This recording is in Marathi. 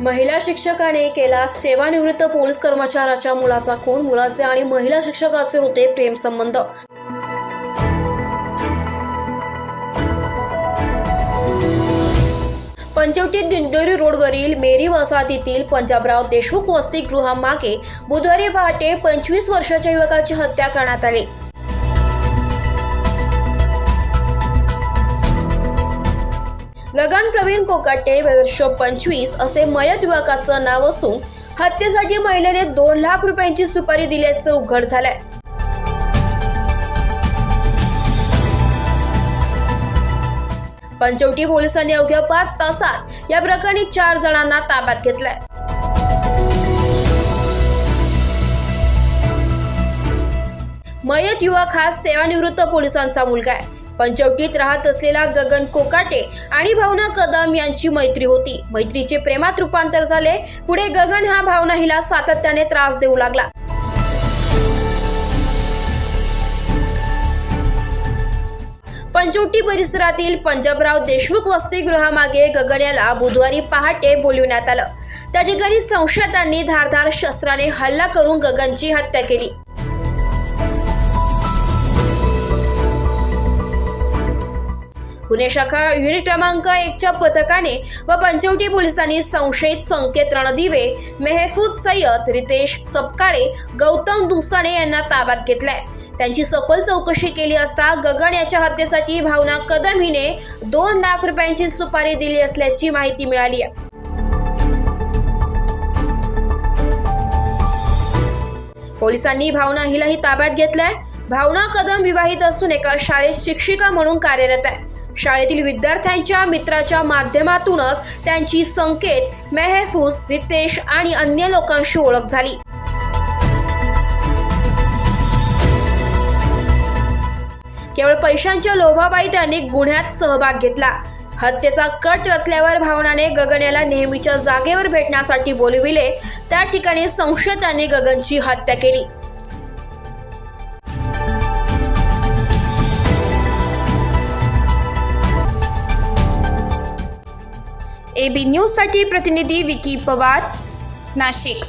महिला शिक्षकाने केला सेवानिवृत्त पोलीस कर्मचाऱ्याच्या मुलाचा खून. मुलाचे आणि महिला शिक्षकाचे होते प्रेमसंबंध पंचवटी दिंडोरी रोडवरील मेरी वसाहतीतील पंजाबराव देशमुख वसतिगृहामागे बुधवारी पहाटे पंचवीस वर्षाच्या युवकाची हत्या करण्यात आली. गगन प्रवीण कोकाटे वर्ष पंचवीस असे मयत युवकाचं नाव असून हत्येसाठी महिलेने दोन लाख रुपयांची सुपारी दिल्याचं उघड झालंय. पंचवटी पोलिसांनी अवघ्या पाच तासात या प्रकरणी चार जणांना ताब्यात घेतलंय. मयत युवक हा सेवानिवृत्त पोलिसांचा मुलगा आहे. पंचवटीत राहत असलेला गगन कोकाटे आणि भावना कदम यांची मैत्री होती. मैत्रीचे प्रेमात रूपांतर झाले. पुढे गगन हा भावना हिला सातत्याने त्रास देऊ लागला. पंचवटी परिसरातील पंजाबराव देशमुख वसतिगृहामागे गगन याला बुधवारी पहाटे बोलविण्यात आलं. त्या ठिकाणी संशयितांनी धारधार शस्त्राने हल्ला करून गगनची हत्या केली. पुणे शाखा युनिट क्रमांक एकच्या पथकाने व पंचवटी पोलिसांनी संशयित संकेत रणदिवे मेहफूज सय्यद रितेश सपकाळे गौतम दुसाने यांना ताब्यात घेतलाय. त्यांची सखोल चौकशी केली असता गगन याच्या हत्येसाठी भावना कदम हिने दोन लाख रुपयांची सुपारी दिली असल्याची माहिती मिळाली आहे. पोलिसांनी भावना हिलाही ताब्यात घेतलाय. भावना कदम विवाहित असून एका शाळेत शिक्षिका म्हणून कार्यरत आहे. शाळेतील विद्यार्थ्यांच्या मित्राच्या माध्यमातूनच त्यांची संकेत मेहफूज रितेश आणि अन्य लोकांशी ओळख झाली. केवळ पैशांच्या लोभाबाई त्यांनी गुन्ह्यात सहभाग घेतला. हत्येचा कट रचल्यावर भावनाने गगन याला नेहमीच्या जागेवर भेटण्यासाठी बोलविले. त्या ठिकाणी संशयितांनी गगनची हत्या केली. एबी न्यूजसाठी प्रतिनिधी विकी पवार नाशिक.